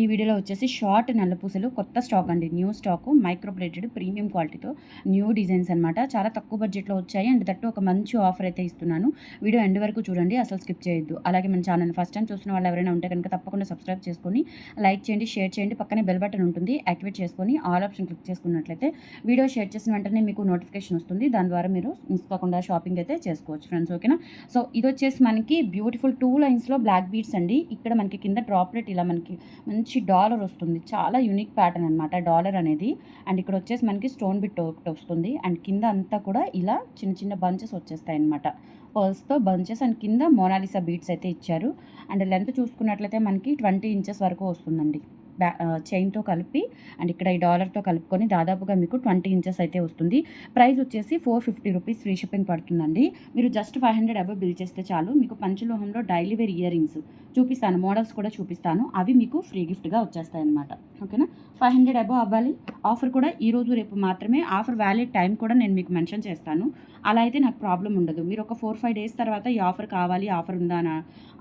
ఈ వీడియోలో వచ్చేసి షార్ట్ నల్లపూసలు కొత్త స్టాక్ అండి. New stock micro plated premium క్వాలిటీతో న్యూ డిజైన్స్ అనమాట చాలా తక్కువ బడ్జెట్లో వచ్చాయి. అండ్ దట్టు ఒక మంచి ఆఫర్ అయితే ఇస్తున్నాను. వీడియో ఎండ్ వరకు చూడండి. అసలు స్కిప్ చేయొద్దు. అలాగే మన ఛానల్ ఫస్ట్ టైం చూస్తున్న వాళ్ళు ఎవరైనా ఉంటే కనుక తప్పకుండా సబ్స్క్రైబ్ చేసుకొని లైక్ చేయండి షేర్ చేయండి. పక్కనే బెల్ బటన్ ఉంటుంది. యాక్టివేట్ చేసుకొని ఆల్ ఆప్షన్ క్లిక్ చేసుకున్నట్లయితే వీడియో షేర్ చేసిన వెంటనే మీకు నోటిఫికేషన్ వస్తుంది. దాని ద్వారా మీరు మిస్ కాకుండా షాపింగ్ అయితే చేసుకోవచ్చు ఫ్రెండ్స్. ఓకేనా? సో ఇది వచ్చేసి మనకి బ్యూటిఫుల్ టూ లైన్స్లో బ్లాక్ బీడ్స్ అండి. ఇక్కడ మనకి కింద డ్రాప్లెట్ ఇలా మనకి మంచి డాలర్ వస్తుంది. చాలా యూనిక్ ప్యాటర్న్ అనమాట డాలర్ అనేది. అండ్ ఇక్కడ వచ్చేసి మనకి స్టోన్ బిట్ ఒకటి వస్తుంది. అండ్ కింద అంతా కూడా ఇలా చిన్న చిన్న బంచెస్ వచ్చేస్తాయి అనమాట పర్ల్స్తో బంచెస్ అండ్ కింద మోనాలిసా బీట్స్ అయితే ఇచ్చారు. అండ్ లెంత్ చూసుకున్నట్లయితే మనకి ట్వంటీ ఇంచెస్ వరకు వస్తుందండి. బ్యా చైన్తో కలిపి అండ్ ఇక్కడ ఈ డాలర్తో కలుపుకొని దాదాపుగా మీకు ట్వంటీ ఇంచెస్ అయితే వస్తుంది. ప్రైస్ వచ్చేసి four fifty rupees free shipping పడుతుందండి. మీరు just five hundred above bill చేస్తే చాలు. మీకు పంచలోహంలో డైలీ వేర్ ఇయర్ రింగ్స్ చూపిస్తాను. మోడల్స్ కూడా చూపిస్తాను. అవి మీకు ఫ్రీ గిఫ్ట్గా వచ్చేస్తాయి అనమాట ఓకేనా? ఫైవ్ హండ్రెడ్ అబవ్ అవ్వాలి. ఆఫర్ కూడా ఈ రోజు రేపు మాత్రమే. ఆఫర్ వ్యాలిడ్ టైం కూడా నేను మీకు మెన్షన్ చేస్తాను. అలా అయితే నాకు ప్రాబ్లం ఉండదు. మీరు ఒక ఫోర్ ఫైవ్ డేస్ తర్వాత ఈ ఆఫర్ కావాలి ఆఫర్ ఉందా అని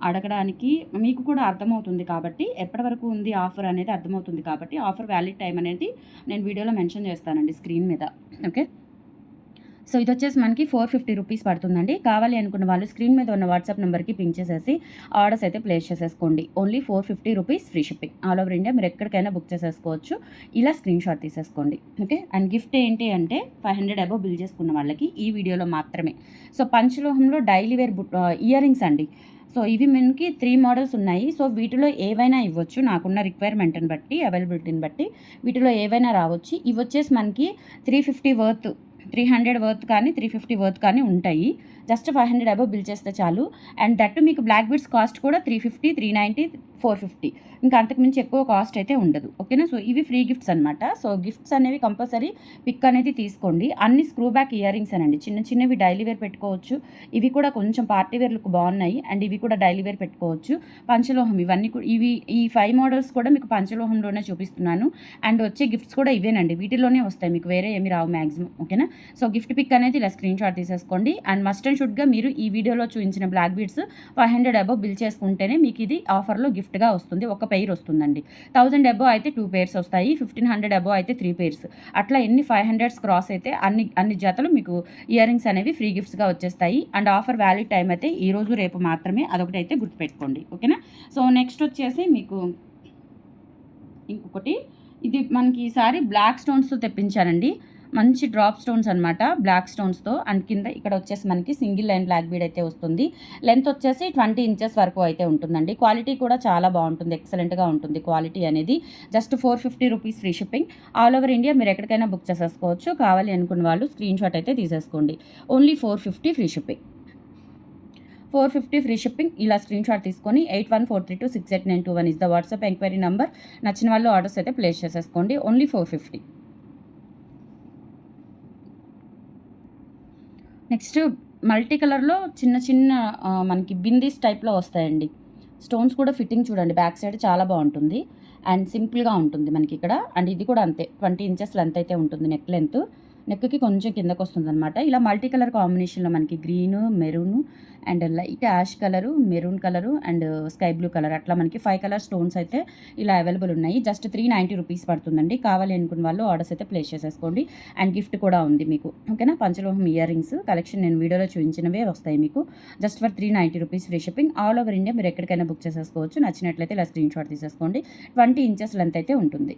అడగడానికి మీకు కూడా అర్థమవుతుంది కాబట్టి ఎప్పటి వరకు ఉంది ఆఫర్ అనేది అర్థమవుతుంది కాబట్టి ఆఫర్ వ్యాలిడ్ టైం అనేది నేను వీడియోలో మెన్షన్ చేస్తానండి స్క్రీన్ మీద. ఓకే? సో ఇది వచ్చేసి మనకి ఫోర్ ఫిఫ్టీ రూపీస్ పడుతుందండి. కావాలి అనుకున్న వాళ్ళు స్క్రీన్ మీద ఉన్న వాట్సాప్ నెంబర్కి పింక్ చేసేసి ఆర్డర్స్ అయితే ప్లేస్ చేసేసుకోండి. Only four fifty rupees free shipping. All over India మీరు ఎక్కడికైనా బుక్ చేసేసుకోవచ్చు. ఇలా స్క్రీన్ షాట్ తీసేసుకోండి. ఓకే? అండ్ గిఫ్ట్ ఏంటి అంటే ఫైవ్ హండ్రెడ్ అబవ్ బిల్ చేసుకున్న వాళ్ళకి ఈ వీడియోలో మాత్రమే. సో పంచలోహంలో డైలీ వేర్ ఇయర్ రింగ్స్ అండి. సో ఇవి మనకి త్రీ మోడల్స్ ఉన్నాయి. సో వీటిలో ఏవైనా ఇవ్వచ్చు. నాకున్న రిక్వైర్మెంట్ని బట్టి అవైలబిలిటీని బట్టి వీటిలో ఏవైనా రావచ్చు. ఇవి వచ్చేసి మనకి three fifty worth three hundred worth కానీ త్రీ ఫిఫ్టీ వర్త్ కానీ ఉంటాయి. Just five hundred above bill చేస్తే చాలు. అండ్ దట్ మీకు బ్లాక్ బీడ్స్ కాస్ట్ కూడా three fifty three ninety four fifty. ఇంకా అంతకుమించి ఎక్కువ కాస్ట్ అయితే ఉండదు. ఓకేనా? సో ఇవి ఫ్రీ గిఫ్ట్స్ అనమాట సో గిఫ్ట్స్ అనేవి కంపల్సరీ పిక్ అనేది తీసుకోండి. అన్ని స్క్రూ బ్యాక్ ఇయర్ రింగ్స్ అనండి. చిన్న చిన్నవి డైలీ వేర్ పెట్టుకోవచ్చు. ఇవి కూడా కొంచెం పార్టీ వేర్ లుక్ బాగున్నాయి. అండ్ ఇవి కూడా డైలీ వేర్ పెట్టుకోవచ్చు. పంచలోహం ఇవన్నీ ఇవి ఈ ఫైవ్ మోడల్స్ కూడా మీకు పంచలోహంలోనే చూపిస్తున్నాను. అండ్ వచ్చే గిఫ్ట్స్ కూడా ఇవేనండి. వీటిలోనే వస్తాయి. మీకు వేరే ఏమి రావు మ్యాక్సిమం ఓకేనా? సో గిఫ్ట్ పిక్ అనేది ఇలా స్క్రీన్ షాట్ తీసేసుకోండి. అండ్ మస్ట్ అండ్ షుడ్గా మీరు ఈ వీడియోలో చూపించిన black beads five hundred above bill చేసుకుంటేనే మీకు ఇది ఆఫర్లో గిఫ్ట్గా వస్తుంది. ఒక పెయిర్ వస్తుందండి. థౌజండ్ అబో అయితే టూ పెయిర్స్ వస్తాయి. ఫిఫ్టీన్ హండ్రెడ్ అబో అయితే త్రీ పేర్స్ అట్లా ఎన్ని ఫైవ్ హండ్రెడ్స్ క్రాస్ అయితే అన్ని అన్ని జతలు మీకు ఇయర్ రింగ్స్ అనేవి ఫ్రీ గిఫ్ట్స్గా వచ్చేస్తాయి. అండ్ ఆఫర్ వ్యాలిడ్ టైం అయితే ఈ రోజు రేపు మాత్రమే అదొకటి అయితే గుర్తుపెట్టుకోండి. ఓకేనా సో నెక్స్ట్ వచ్చేసి మీకు ఇంకొకటి. ఇది మనకి ఈసారి బ్లాక్ స్టోన్స్తో తెప్పించానండి మంచి డ్రాప్ స్టోన్స్ అనమాట బ్లాక్ స్టోన్స్తో. అండ్ కింద ఇక్కడ వచ్చేసి మనకి సింగిల్ లైన్ బ్లాక్ బీడ్ అయితే వస్తుంది. లెంత్ వచ్చేసి ట్వంటీ ఇంచెస్ వరకు అయితే ఉంటుందండి. క్వాలిటీ కూడా చాలా బాగుంటుంది ఎక్సలెంట్గా ఉంటుంది క్వాలిటీ అనేది. Just four fifty rupees free shipping. All over India మీరు ఎక్కడికైనా బుక్ చేసేసుకోవచ్చు. కావాలి అనుకున్న వాళ్ళు స్క్రీన్ షాట్ అయితే తీసేసుకోండి. Only four fifty free shipping. Four fifty free shipping. ఇలా స్క్రీన్ షాట్ తీసుకొని eight one four three two six eight nine two one is the WhatsApp enquiry number. నచ్చిన వాళ్ళు ఆర్డర్స్ అయితే ప్లేస్ చేసేసుకోండి. Only four fifty. Next multi కలర్లో చిన్న చిన్న మనకి బిందీస్ టైప్లో వస్తాయండి. స్టోన్స్ కూడా ఫిట్టింగ్ చూడండి. బ్యాక్ సైడ్ చాలా బాగుంటుంది. అండ్ సింపుల్గా ఉంటుంది మనకి ఇక్కడ. అండ్ ఇది కూడా అంతే. ట్వంటీ ఇంచెస్ లెంత్ అయితే ఉంటుంది నెక్ లెంత్. నెక్కి కొంచెం కిందకు వస్తుంది అనమాట ఇలా మల్టీ కలర్ కాంబినేషన్లో మనకి green maroon and light ash colour maroon colour and sky blue colour అట్లా మనకి ఫైవ్ కలర్ స్టోన్స్ అయితే ఇలా అవైలబుల్ ఉన్నాయి. జస్ట్ త్రీ నైంటీ రూపీస్ పడుతుందండి. కావాలి అనుకున్న వాళ్ళు ఆర్డర్స్ అయితే ప్లేస్ చేసేసుకోండి. అండ్ గిఫ్ట్ కూడా ఉంది మీకు. ఓకేనా పంచలోహం ఇయర్ రింగ్స్ కలెక్షన్ నేను వీడియోలో చూపించినవే వస్తాయి మీకు. Just for three ninety rupees free shipping all over India మీరు ఎక్కడికైనా బుక్ చేసేసుకోవచ్చు. నచ్చినట్లయితే ఇలా స్క్రీన్ షాట్ తీసేసుకోండి. ట్వంటీ ఇంచెస్ లెంత్ అయితే ఉంటుంది.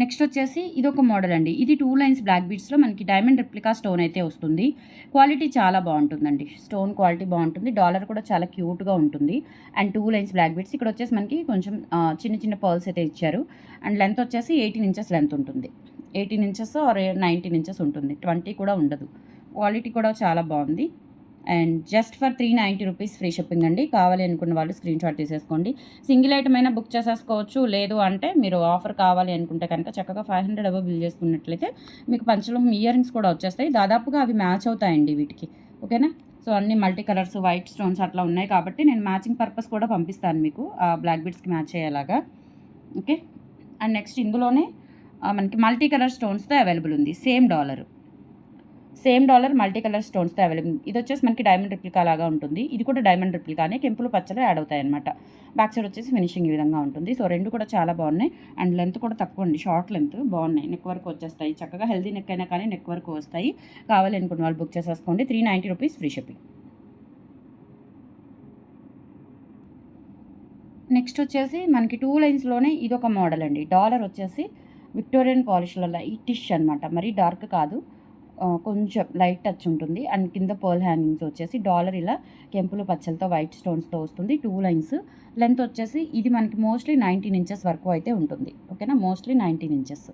నెక్స్ట్ వచ్చేసి ఇది ఒక మోడల్ అండి. ఇది టూ లైన్స్ బ్లాక్ బీట్స్లో మనకి డైమండ్ రిప్లికా స్టోన్ అయితే వస్తుంది. క్వాలిటీ చాలా బాగుంటుందండి. స్టోన్ క్వాలిటీ బాగుంటుంది. డాలర్ కూడా చాలా క్యూట్గా ఉంటుంది. And two lines black beads. ఇక్కడ వచ్చేసి మనకి కొంచెం చిన్న చిన్న పర్ల్స్ అయితే ఇచ్చారు. అండ్ లెంత్ వచ్చేసి ఎయిటీన్ ఇంచెస్ లెంత్ ఉంటుంది. Eighteen inches or nineteen inches ఉంటుంది. ట్వంటీ కూడా ఉండదు. క్వాలిటీ కూడా చాలా బాగుంది. And just for three ninety rupees free shipping అండి. కావాలి అనుకున్న వాళ్ళు స్క్రీన్ షాట్ తీసేసుకోండి. సింగిల్ ఐటమ్ అయినా బుక్ చేసేసుకోవచ్చు. లేదు అంటే మీరు ఆఫర్ కావాలి అనుకుంటే కనుక చక్కగా ఫైవ్ హండ్రెడ్ అబో బిల్ చేసుకున్నట్లయితే మీకు పంచలో ఇయర్ రింగ్స్ కూడా వచ్చేస్తాయి. దాదాపుగా అవి మ్యాచ్ అవుతాయండి వీటికి. ఓకేనా? సో అన్ని మల్టీ కలర్స్ వైట్ స్టోన్స్ అట్లా ఉన్నాయి కాబట్టి నేను మ్యాచింగ్ పర్పస్ కూడా పంపిస్తాను మీకు. ఆ బ్లాక్ బిడ్స్కి మ్యాచ్ అయ్యేలాగా. ఓకే? అండ్ నెక్స్ట్ ఇందులోనే మనకి మల్టీ కలర్ స్టోన్స్తో అవైలబుల్ ఉంది. Same dollar. Same dollar multi colour స్టోన్స్తో అవైలబుల్ ఇది వచ్చేసి మనకి డైమండ్ రిప్లికా లాగా ఉంటుంది. ఇది కూడా డైమండ్ రిప్లికానే కెంపులు పచ్చలు యాడ్ అవుతాయి అనమాట బ్యాక్ సైడ్ వచ్చేసి ఫినిషింగ్ ఈ విధంగా ఉంటుంది. సో రెండు కూడా చాలా బాగున్నాయి. అండ్ లెంత్ కూడా తక్కువ ఉంది. షార్ట్ లెంత్ బాగున్నాయి. నెక్ వరకు వచ్చేస్తాయి. చక్కగా హెల్దీ నెక్ అయినా కానీ నెక్ వరకు వస్తాయి. కావాలి అనుకున్న వాళ్ళు బుక్ చేసేసుకోండి. Three ninety rupees free shipping. Next వచ్చేసి మనకి టూ లైన్స్లోనే ఇదొక మోడల్ అండి. డాలర్ వచ్చేసి విక్టోరియన్ పాలిష్లో లైటిష్ అనమాట మరీ డార్క్ కాదు. కొంచెం లైట్ టచ్ ఉంటుంది. అండ్ కింద పర్ల్ హ్యాంగింగ్స్ వచ్చేసి డాలర్ ఇలా కెంపులు పచ్చలతో వైట్ స్టోన్స్తో వస్తుంది. Two lines. లెంత్ వచ్చేసి ఇది మనకి మోస్ట్లీ నైన్టీన్ ఇంచెస్ వరకు అయితే ఉంటుంది. ఓకేనా? Mostly nineteen inches.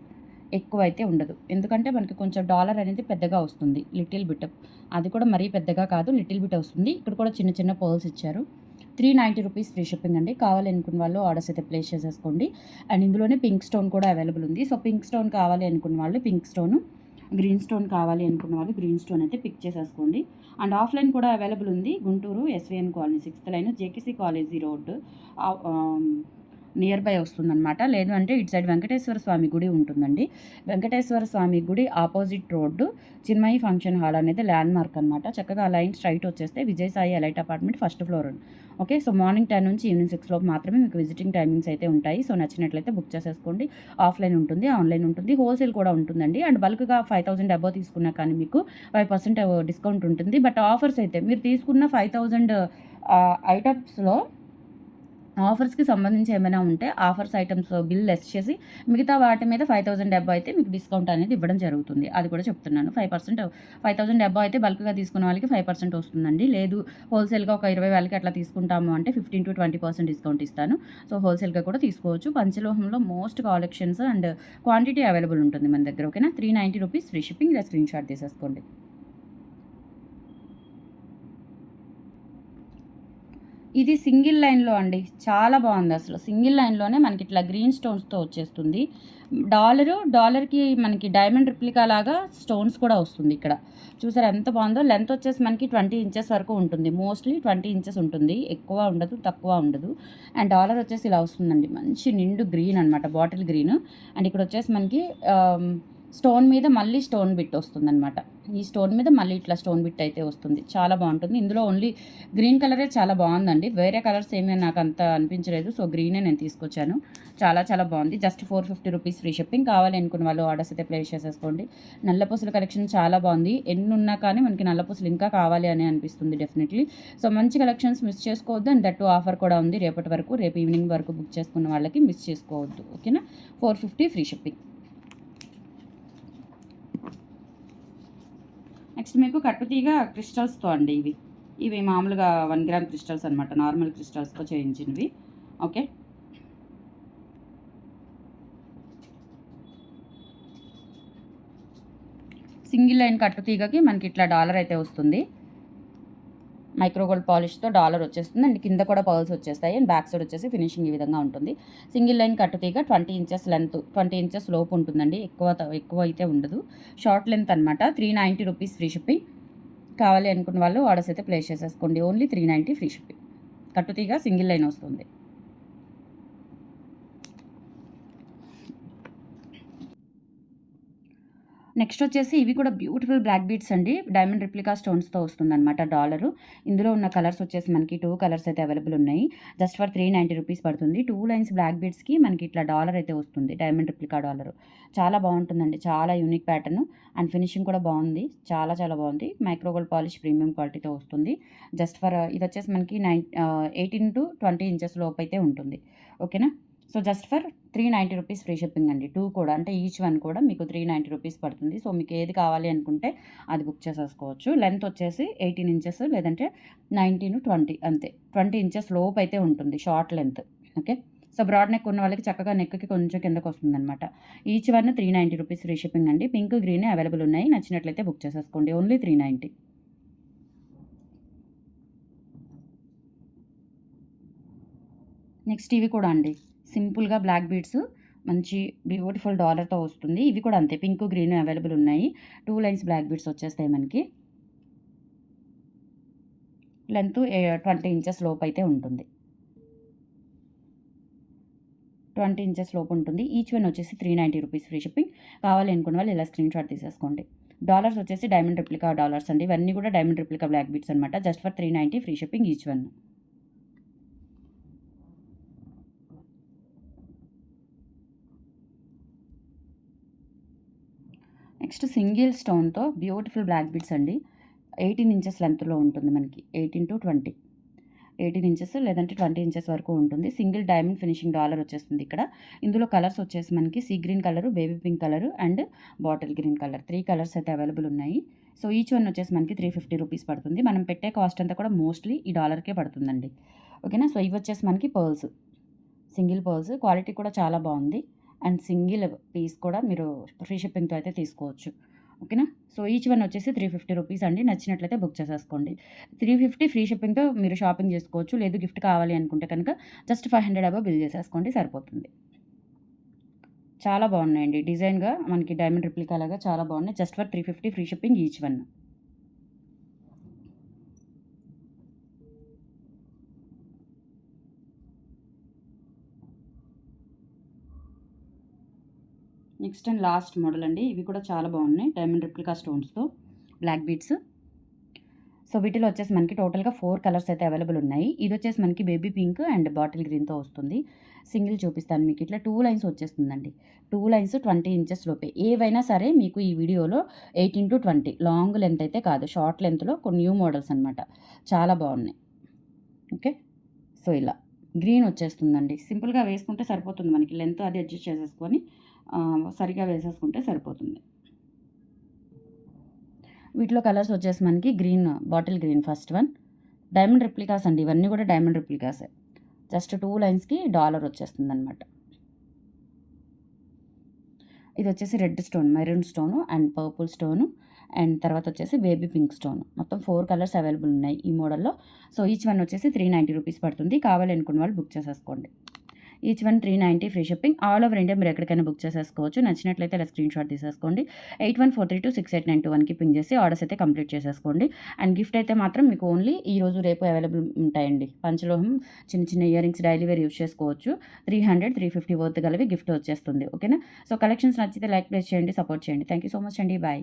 ఎక్కువ అయితే ఉండదు. ఎందుకంటే మనకి కొంచెం డాలర్ అనేది పెద్దగా వస్తుంది. Little bit. అది కూడా మరీ పెద్దగా కాదు. లిటిల్ బిట్ వస్తుంది. ఇక్కడ కూడా చిన్న చిన్న పర్ల్స్ ఇచ్చారు. Three ninety rupees free shipping అండి. కావాలి అనుకున్న వాళ్ళు ఆర్డర్స్ అయితే ప్లేస్ చేసేసుకోండి. అండ్ ఇందులోనే పింక్ స్టోన్ కూడా అవైలబుల్ ఉంది. సో పింక్ స్టోన్ కావాలి అనుకున్న వాళ్ళు పింక్ స్టోన్ గ్రీన్ స్టోన్ కావాలి అనుకున్న వాళ్ళు గ్రీన్ స్టోన్ అయితే పిక్ చేసేసుకోండి. అండ్ ఆఫ్లైన్ కూడా అవైలబుల్ ఉంది. Guntur SVN colony sixth line JKC college road near by వస్తుందన్నమాట. లేదు అంటే ఇటు సైడ్ వెంకటేశ్వర స్వామి గుడి ఉంటుందండి. వెంకటేశ్వర స్వామి గుడి opposite road Chinmayi function hall అనేది ల్యాండ్ మార్క్ అనమాట చక్కగా లైన్ స్ట్రైట్ వచ్చేస్తే Vijayasai elite apartment first floor. Okay so morning ten నుంచి ఈవినింగ్ సిక్స్ లోపు మాత్రమే మీకు విజిటింగ్ టైమింగ్స్ అయితే ఉంటాయి. సో నచ్చినట్లయితే బుక్ చేసేసుకోండి. ఆఫ్లైన్ ఉంటుంది ఆన్లైన్ ఉంటుంది హోల్సేల్ కూడా ఉంటుందండి. అండ్ బల్క్గా ఫైవ్ థౌసండ్ అబౌవ్ తీసుకున్నా కానీ మీకు ఫైవ్ పర్సెంట్ డిస్కౌంట్ ఉంటుంది. బట్ ఆఫర్స్ అయితే మీరు తీసుకున్న ఫైవ్ థౌజండ్ ఐటమ్స్లో ఆఫర్స్కి సంబంధించి ఏమైనా ఉంటే ఆఫర్స్ ఐటమ్స్ బిల్ లెస్ చేసి మిగతా వాటి మీద ఫైవ్ థౌసండ్ డబ్బా అయితే మీకు డిస్కౌంట్ అనేది ఇవ్వడం జరుగుతుంది. అది కూడా చెప్తున్నాను. ఫైవ్ పర్సెంట్ ఫైవ్ థౌసండ్ డబ్బా అయితే బల్క్గా తీసుకున్న వాళ్ళకి ఫైవ్ పర్సెంట్ వస్తుందండి. లేదు హోల్సేల్గా ఒక ఇరవై వేలకి అట్లా తీసుకుంటాము అంటే fifteen to twenty percent discount ఇస్తాను. సో హోల్సేల్గా కూడా తీసుకోవచ్చు. పంచలోహంలో most collections and quantity available ఉంటుంది మన దగ్గర ఓకేనా? Three ninety rupees free shipping. ఇలా స్క్రీన్ షాట్ తీసేసుకోండి. ఇది సింగిల్ లైన్లో అండి. చాలా బాగుంది అసలు. సింగిల్ లైన్లోనే మనకి ఇట్లా గ్రీన్ స్టోన్స్తో వచ్చేస్తుంది. డాలరు డాలర్కి మనకి డైమండ్ రిప్లికా లాగా స్టోన్స్ కూడా వస్తుంది ఇక్కడ. చూసారు ఎంత బాగుందో? లెంత్ వచ్చేసి మనకి ట్వంటీ ఇంచెస్ వరకు ఉంటుంది. మోస్ట్లీ ట్వంటీ ఇంచెస్ ఉంటుంది. ఎక్కువ ఉండదు తక్కువ ఉండదు. అండ్ డాలర్ వచ్చేసి ఇలా వస్తుందండి. మంచి నిండు గ్రీన్ అనమాట బాటిల్ గ్రీన్. అండ్ ఇక్కడ వచ్చేసి మనకి స్టోన్ మీద మళ్ళీ స్టోన్ బిట్ వస్తుంది అనమాట ఈ స్టోన్ మీద మళ్ళీ ఇట్లా స్టోన్ బిట్ అయితే వస్తుంది. చాలా బాగుంటుంది. ఇందులో ఓన్లీ గ్రీన్ కలరే చాలా బాగుందండి. వేరే కలర్స్ ఏమీ నాకు అంత అనిపించలేదు. సో గ్రీనే నేను తీసుకొచ్చాను. చాలా చాలా బాగుంది. Just four fifty rupees free shipping కావాలి అనుకున్న వాళ్ళు ఆర్డర్స్ అయితే ప్లేస్ చేసేసుకోండి. నల్లపూసల కలెక్షన్ చాలా బాగుంది. ఎన్ని ఉన్నా కానీ మనకి నల్లపూసలు ఇంకా కావాలి అని అనిపిస్తుంది డెఫినెట్లీ. సో మంచి కలెక్షన్స్ మిస్ చేసుకోవద్దు. అండ్ దట్టు ఆఫర్ కూడా ఉంది. రేపటి వరకు రేపు ఈవినింగ్ వరకు బుక్ చేసుకున్న వాళ్ళకి మిస్ చేసుకోవద్దు. ఓకేనా? Four fifty free shipping. Next మీకు కట్టుతీగ క్రిస్టల్స్తో అండి ఇవి. ఇవి మామూలుగా వన్ గ్రామ్ క్రిస్టల్స్ అనమాట నార్మల్ క్రిస్టల్స్తో చేయించినవి. ఓకే. సింగిల్ లైన్ కట్టుతీగకి మనకి ఇట్లా డాలర్ అయితే వస్తుంది. మైక్రో గోల్డ్ పాలిష్తో డాలర్ వచ్చేస్తుంది. అండ్ కింద కూడా పర్ల్స్ వచ్చేస్తాయి. అండ్ బ్యాక్ సైడ్ వచ్చేసి ఫినిషింగ్ ఈ విధంగా ఉంటుంది. Single line కట్టుతీగ twenty inches length twenty inches లోపు ఉంటుందండి. ఎక్కువ ఎక్కువ అయితే ఉండదు. షార్ట్ లెంత్ అనమాట three ninety rupees free shipping. కావాలి అనుకున్న వాళ్ళు ఆర్డర్స్ అయితే ప్లేస్ చేసేసుకోండి. Only three ninety free shipping. కట్టుతీగ single line వస్తుంది. నెక్స్ట్ వచ్చేసి ఇవి కూడా బ్యూటిఫుల్ బ్లాక్ బీట్స్ అండి. డైమండ్ రిప్లికా స్టోన్స్తో వస్తుందన్నమాట డాలరు. ఇందులో ఉన్న కలర్స్ వచ్చేసి మనకి టూ కలర్స్ అయితే అవైలబుల్ ఉన్నాయి. Just for three ninety rupees పడుతుంది. టూ లైన్స్ బ్లాక్ బీట్స్కి మనకి ఇట్లా డాలర్ అయితే వస్తుంది. Diamond replica dollar. చాలా బాగుంటుందండి. చాలా యూనిక్ ప్యాటర్న్ అండ్ ఫినిషింగ్ కూడా బాగుంది. చాలా చాలా బాగుంది. మైక్రోగోల్డ్ పాలిష్ ప్రీమియం క్వాలిటీతో వస్తుంది. జస్ట్ ఫర్ ఇది వచ్చేసి మనకి nine eighteen to twenty inches లోపు అయితే ఉంటుంది. ఓకేనా? So just for three ninety rupees free shipping అండి. టూ కూడా అంటే ఈచ్ వన్ కూడా మీకు త్రీ నైంటీ రూపీస్ పడుతుంది. సో మీకు ఏది కావాలి అనుకుంటే అది బుక్ చేసేసుకోవచ్చు. లెంత్ వచ్చేసి ఎయిటీన్ ఇంచెస్ లేదంటే నైన్టీన్ ట్వంటీ అంతే. ట్వంటీ ఇంచెస్ లోపు అయితే ఉంటుంది short length. Okay? So broad neck ఉన్న వాళ్ళకి చక్కగా నెక్కి కొంచెం కిందకు వస్తుంది అనమాట each one three ninety rupees free shipping అండి. పింక్ గ్రీన్ అవైలబుల్ ఉన్నాయి. నచ్చినట్లయితే బుక్ చేసేసుకోండి. Only three ninety. నెక్స్ట్ ఇవి కూడా అండి. సింపుల్గా బ్లాక్ బీడ్స్ మంచి బ్యూటిఫుల్ డాలర్తో వస్తుంది. ఇవి కూడా అంతే పింక్ గ్రీన్ అవైలబుల్ ఉన్నాయి. టూ లైన్స్ బ్లాక్ బీడ్స్ వచ్చేస్తాయి మనకి. లెంత్ ట్వంటీ ఇంచెస్ లోపు అయితే ఉంటుంది. ట్వంటీ ఇంచెస్ లోపు ఉంటుంది. ఈచ్ వన్ వచ్చేసి three ninety rupees free shipping. కావాలి అనుకున్న వాళ్ళు ఇలా స్క్రీన్ షాట్ తీసేసుకోండి. డాలర్స్ వచ్చేసి డైమండ్ రిప్లికా డాలర్స్ అండి. ఇవన్నీ కూడా డైమండ్ రిప్లికా బ్లాక్ బీట్స్ అనమాట just for three ninety free shipping each one. Next single స్టోన్తో beautiful black beads అండి. ఎయిటీన్ ఇంచెస్ లెంత్లో ఉంటుంది మనకి. Eighteen to twenty. Eighteen inches లేదంటే ట్వంటీ ఇంచెస్ వరకు ఉంటుంది. సింగిల్ డైమండ్ ఫినిషింగ్ డాలర్ వచ్చేస్తుంది ఇక్కడ. ఇందులో కలర్స్ వచ్చేసి మనకి sea green colour baby pink colour and bottle green colour. Three colours అయితే అవైలబుల్ ఉన్నాయి. సో ఈచ్ వన్ వచ్చేసి మనకి త్రీ ఫిఫ్టీ రూపీస్ పడుతుంది. మనం పెట్టే కాస్ట్ అంతా కూడా మోస్ట్లీ ఈ డాలర్కే పడుతుందండి. ఓకేనా? సో ఇవి వచ్చేసి మనకి పర్ల్స్. Single pearls. క్వాలిటీ కూడా చాలా బాగుంది. అండ్ సింగిల్ పీస్ కూడా మీరు ఫ్రీ షిప్పింగ్తో అయితే తీసుకోవచ్చు. ఓకేనా? సో ఈచ్ వన్ వచ్చేసి త్రీ ఫిఫ్టీ రూపీస్ అండి. నచ్చినట్లయితే బుక్ చేసేసుకోండి. త్రీ ఫిఫ్టీ ఫ్రీ షిప్పింగ్తో మీరు షాపింగ్ చేసుకోవచ్చు. లేదు గిఫ్ట్ కావాలి అనుకుంటే కనుక just five hundred above bill చేసేసుకోండి. సరిపోతుంది. చాలా బాగున్నాయండి. డిజైన్గా మనకి డైమండ్ రిప్లికా లాగా చాలా బాగున్నాయి. Just for three fifty free shipping each one. Next and last model అండి. ఇవి కూడా చాలా బాగున్నాయి. డైమండ్ రిప్లికా స్టోన్స్తో బ్లాక్ బీడ్స్ సో వీటిలో వచ్చేసి మనకి టోటల్గా ఫోర్ కలర్స్ అయితే అవైలబుల్ ఉన్నాయి. ఇది వచ్చేసి మనకి బేబీ పింక్ అండ్ బాటిల్ గ్రీన్తో వస్తుంది. సింగిల్ చూపిస్తాను మీకు ఇట్లా. టూ లైన్స్ వచ్చేస్తుందండి. టూ లైన్స్ ట్వంటీ ఇంచెస్ లోపే. ఏవైనా సరే మీకు ఈ వీడియోలో eighteen to twenty long length అయితే కాదు. షార్ట్ లెంత్లో కొన్ని న్యూ మోడల్స్ అనమాట చాలా బాగున్నాయి. ఓకే సో ఇలా. గ్రీన్ వచ్చేస్తుందండి. సింపుల్గా వేసుకుంటే సరిపోతుంది మనకి. లెంత్ అది అడ్జస్ట్ చేసేసుకొని సరిగా వేసేసుకుంటే సరిపోతుంది. వీటిలో కలర్స్ వచ్చేసి మనకి green bottle green first one. Diamond replicas అండి ఇవన్నీ కూడా డైమండ్ రిప్లికాసే. జస్ట్ టూ లైన్స్కి డాలర్ వచ్చేస్తుంది అనమాట ఇది వచ్చేసి red stone maroon stone and purple stone and తర్వాత వచ్చేసి బేబీ పింక్ స్టోన్. మొత్తం ఫోర్ కలర్స్ అవైలబుల్ ఉన్నాయి ఈ మోడల్లో. సో ఈచ్ వన్ వచ్చేసి త్రీ నైంటీ రూపీస్ పడుతుంది. కావాలనుకున్న వాళ్ళు బుక్ చేసేసుకోండి. Each one three ninety free shipping all over India మీరు ఎక్కడికైనా బుక్ చేసేసుకోవచ్చు. నచ్చినట్లయితే ఇలా స్క్రీన్ షాట్ తీసేసుకోండి eight one four three two six eight nine two వన్కి పింక్ చేసి ఆర్డర్స్ అయితే కంప్లీట్ చేసేసుకోండి. అండ్ గిఫ్ట్ అయితే మాత్రం మీకు ఓన్లీ ఈ రోజు రేపు అవైలబుల్ ఉంటాయండి. పంచలోహం చిన్న చిన్న ear rings daily wear use చేసుకోవచ్చు. Three hundred three fifty worth కలిపి గిఫ్ట్ వచ్చేస్తుంది. ఓకేనా సో కలెక్షన్స్ నచ్చితే లైక్ ప్లేస్ చేయండి సపోర్ట్ చేయండి. థ్యాంక్ యూ సో మచ్ అండి. బాయ్